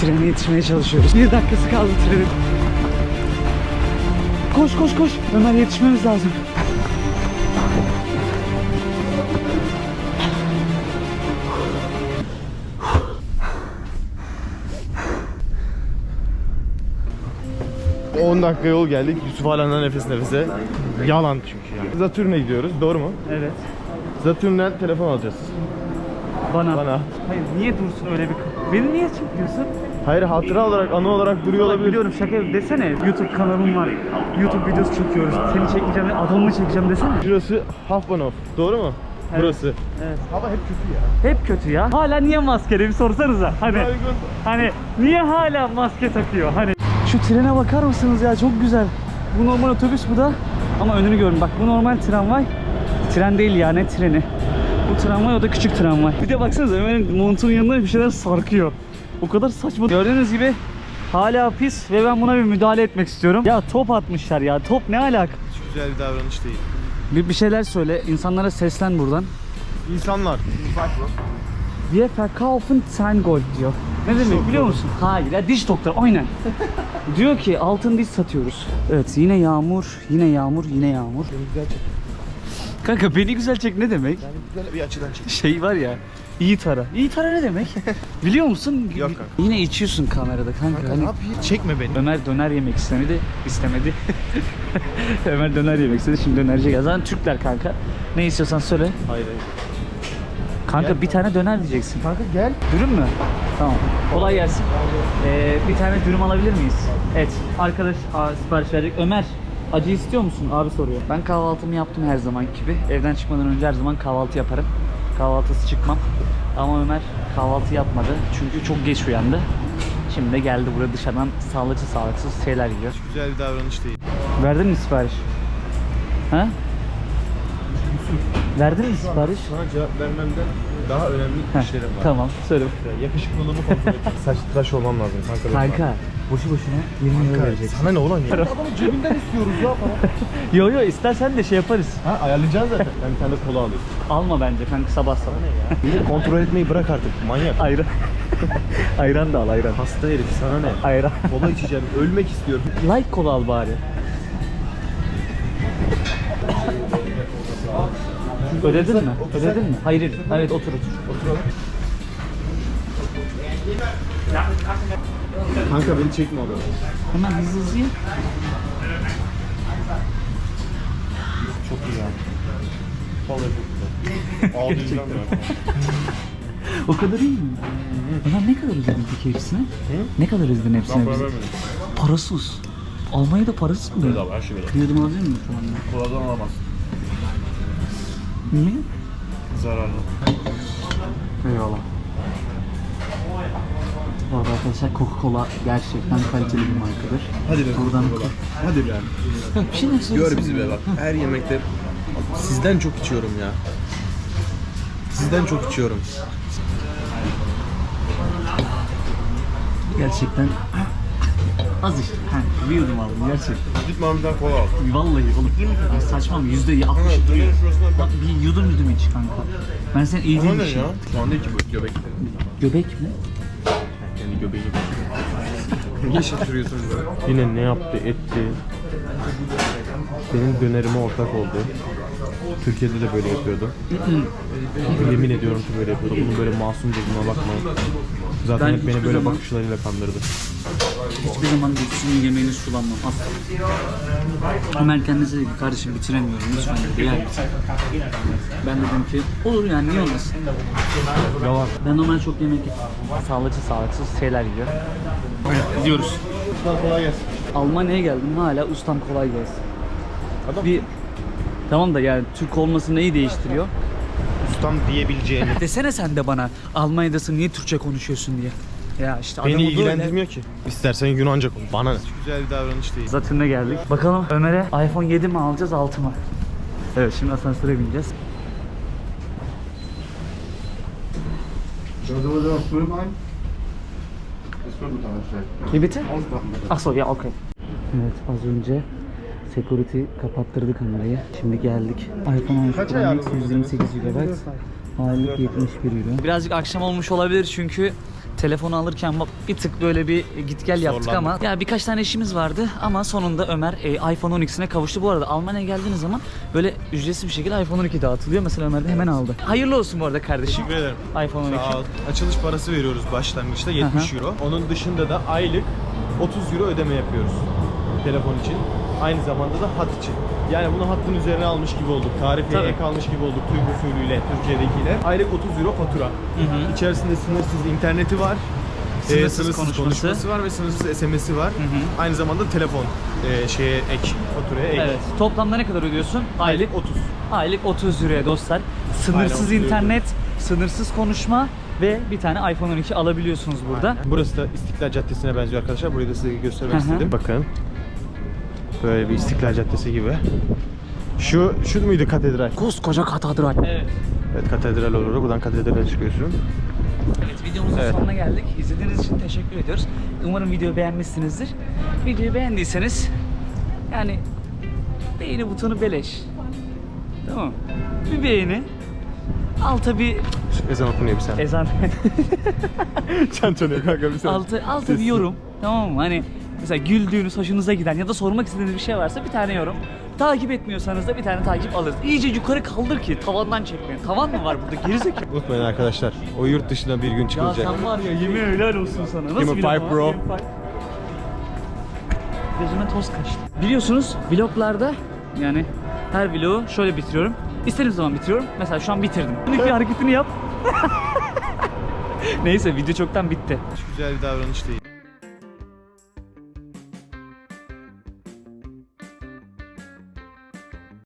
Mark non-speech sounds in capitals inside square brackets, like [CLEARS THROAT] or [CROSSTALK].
Trene yetişmeye çalışıyoruz. Bir dakikası kaldı trenin. Koş koş koş. Ömer yetişmemiz lazım. O 10 dakika yol geldik. Yusuf hala nefes nefese. Yalan çünkü yani. Zatürn'e gidiyoruz. Doğru mu? Evet. Zatürn'den telefon alacağız. Bana. Bana. Hayır niye dursun öyle bir... Beni niye çekiyorsun? Hayır hatıra olarak, anı olarak duruyor olabilir. Biliyorum şaka desene. YouTube kanalım var. YouTube videosu çekiyoruz. Seni çekeceğim, adamını çekeceğim desene. Şurası Hafbanov. Doğru mu? Evet. Burası. Evet. Hava hep kötü ya. Hep kötü ya. Hala niye maskeli bir sorsanıza. Hani hani niye hala maske takıyor? Hani şu trene bakar mısınız ya? Çok güzel. Bu normal otobüs bu da. Ama önünü görün. Bak bu normal tramvay. Tren değil ya ne treni. Bu tramvay o da küçük tramvay. Bir de baksanıza Ömer'in montunun yanında bir şeyler sarkıyor. O kadar saçma. Gördüğünüz gibi hala pis ve ben buna bir müdahale etmek istiyorum. Ya top atmışlar ya. Top ne alaka? Hiç güzel bir davranış değil. Bir, bir şeyler söyle. İnsanlara seslen buradan. İnsanlar. Wir verkaufen Zahngold diyor. Ne demek biliyor musun? Hayır ya diş doktor aynen. [LAUGHS] diyor ki altın diş satıyoruz. Evet yine yağmur, yine yağmur, yine yağmur. Güzel çek. Kanka beni güzel çek ne demek? Yani güzel bir açıdan çek. Şey var ya. İyi tara. İyi tara ne demek? Biliyor musun? Yok kanka. Yine içiyorsun kamerada kanka. Kanka Hani ne yapayım? Çekme beni. Ömer döner yemek istemedi, istemedi. [LAUGHS] Ömer döner yemek istedi, şimdi dönerci. Zaten Türkler kanka. Ne istiyorsan söyle. Hayır hayır. Kanka Gel. bir tane döner diyeceksin. Kanka gel. Dürüm mü? Tamam. Kolay gelsin. Ee, bir tane dürüm alabilir miyiz? Evet. Arkadaş aa, sipariş verecek. Ömer acı istiyor musun? Abi soruyor. Ben kahvaltımı yaptım her zaman gibi. Evden çıkmadan önce her zaman kahvaltı yaparım. Kahvaltısı çıkmam. Ama Ömer kahvaltı yapmadı. Çünkü çok geç uyandı. Şimdi de geldi buraya dışarıdan sağlıklı sağlıksız şeyler yiyor. Hiç güzel bir davranış değil. Verdin mi sipariş? Ha? Verdin mi sipariş? Sana cevap vermemden daha önemli Heh, işlerim var. Tamam söyle. Yakışıklılığımı kontrol et. Saç tıraş olmam lazım kanka. benim. Kanka boşu boşuna 20 lira vereceksin. sana ne olan ya? Adamın cebinden istiyoruz ya para. [LAUGHS] Yo yo istersen de şey yaparız. Ha ayarlayacaksın zaten. Ben bir tane de kola alayım. Alma bence kanka sabah sabah. Bir de kontrol etmeyi bırak artık. Manyak. Ayran. [LAUGHS] ayran da al ayran. Hasta herif sana ne? Ayran. Kola içeceğim. Ölmek istiyorum. Light kola al bari. Ödedin mi? Ödedin mi? Hayır, hayır. Evet otur otur. Oturalım. Kanka beni çekme oğlum. Hemen hızlı hızlı. Çok iyi yani. Vallahi çok güzel. [LAUGHS] Ağlayacağım ya. O kadar iyi mi? Ulan ne kadar ödedin peki hepsine? Ne kadar ödedin hepsine Ben para bize? vermedim. Parasız. Almanya'da parasız mı? Bedava her şey bedava. Yudum alabilir miyim şu anda? Koladan alamazsın. Niye? Zararlı. Eyvallah. Bu arada arkadaşlar Coca-Cola gerçekten kaliteli bir markadır. Hadi be. Buradan Hadi be. bir şey ne Gör bizi be bak. Her yemekte sizden çok içiyorum ya. Sizden çok içiyorum. Gerçekten az işte. Ha, bir yudum aldım gerçekten. Git tane kola al. Vallahi oğlum. Ay saçma mı? Yüzde altmış duruyor. Bak bir yudum yudum iç kanka. Ben sen iyi Ama ne değilmişim. ya? Şu anda iki göbek. Göbek mi? Yani göbeği. Niye şaşırıyorsunuz böyle? Yine ne yaptı etti. Benim dönerime ortak oldu. Türkiye'de de böyle yapıyordu. [CLEARS THROAT] Yemin ediyorum ki böyle yapıyordu. Bunun böyle masum dediğine bakmayın. Zaten Ben hep beni hiçbir böyle zaman- bakışlarıyla kandırdı. Hiçbir zaman geçişini yemeğini sulanmam asla. Ömer kendisi dedi ki kardeşim bitiremiyorum lütfen dedi yer misin? Ben dedim ki olur yani niye olmasın? Yalan. Ben normal çok yemek sağlıklı sağlıksız şeyler yiyor. Gidiyoruz. Ustam kolay gelsin. Almanya'ya geldim hala ustam kolay gelsin. Adam Bir tamam da yani Türk olması neyi değiştiriyor? ustam diyebileceğini. [LAUGHS] Desene sen de bana Almanya'dasın niye Türkçe konuşuyorsun diye. Ya işte Beni ilgilendirmiyor ki. İstersen Yunanca konuş. Bana ne? Güzel bir davranış değil. Zatürr'e geldik. Bakalım Ömer'e iPhone 7 mi alacağız 6 mı? Evet şimdi asansöre bineceğiz. Ausmachen bitte. Ah so ya okey. Evet az önce security kapattırdı kamerayı. Şimdi geldik. iPhone 13 Kaç Pro ayarlı Max 128 GB. Aylık 71 euro. Birazcık akşam olmuş olabilir çünkü telefonu alırken bak bir tık böyle bir git gel yaptık ama ya birkaç tane işimiz vardı ama sonunda Ömer e, iPhone 12'sine kavuştu. Bu arada Almanya'ya geldiğiniz zaman böyle ücretsiz bir şekilde iPhone 12 dağıtılıyor. Mesela Ömer de hemen aldı. Hayırlı olsun bu arada kardeşim. Teşekkür ederim. iPhone 12. Sağ ol. Açılış parası veriyoruz başlangıçta 70 euro. Onun dışında da aylık 30 euro ödeme yapıyoruz telefon için. Aynı zamanda da hat için. Yani bunu hattın üzerine almış gibi olduk. Tarifeye Tabii. ek almış gibi olduk Türk usulüyle, Türkiye'dekiyle. Aylık 30 euro fatura. hı. İçerisinde sınırsız interneti var. Sınırsız Ee, konuşması. var ve sınırsız SMS'i var. hı. Aynı zamanda telefon e, şeye ek, faturaya ek. Evet. Toplamda ne kadar ödüyorsun? Aylık 30. Aylık 30 liraya dostlar. Sınırsız Aynen, 30 internet, sınırsız konuşma ve bir tane iPhone 12 alabiliyorsunuz burada. Burası da İstiklal Caddesi'ne benziyor arkadaşlar. Burayı da size göstermek Hı hı. istedim. Bakın. Böyle bir İstiklal Caddesi gibi. Şu, şu muydu katedral? Koskoca katedral. Evet. Evet katedral olur. Buradan katedrale çıkıyorsun. Evet videomuzun Evet. sonuna geldik. İzlediğiniz için teşekkür ediyoruz. Umarım videoyu beğenmişsinizdir. Videoyu beğendiyseniz yani beğeni butonu beleş. Tamam. Bir beğeni. Alta bir Şu ezan okunuyor bir saniye. ezan. [LAUGHS] Çan çalıyor kanka bir saniye. altı, altı bir yorum. Tamam mı? Hani mesela güldüğünüz, hoşunuza giden ya da sormak istediğiniz bir şey varsa bir tane yorum. Takip etmiyorsanız da bir tane takip alırız. İyice yukarı kaldır ki tavandan çekmeyin. Tavan mı var burada? Gerizekalı. Unutmayın arkadaşlar. O yurt dışına bir gün Ya çıkılacak. sen var ya yemin helal olsun sana. Nasıl Give me five, bro. var? Give me five. Gözüme toz kaçtı. Biliyorsunuz vloglarda yani her vlogu şöyle bitiriyorum. İstediğim zaman bitiriyorum. Mesela şu an bitirdim. Bir hareketini yap. [LAUGHS] Neyse video çoktan bitti. Hiç güzel bir davranış değil.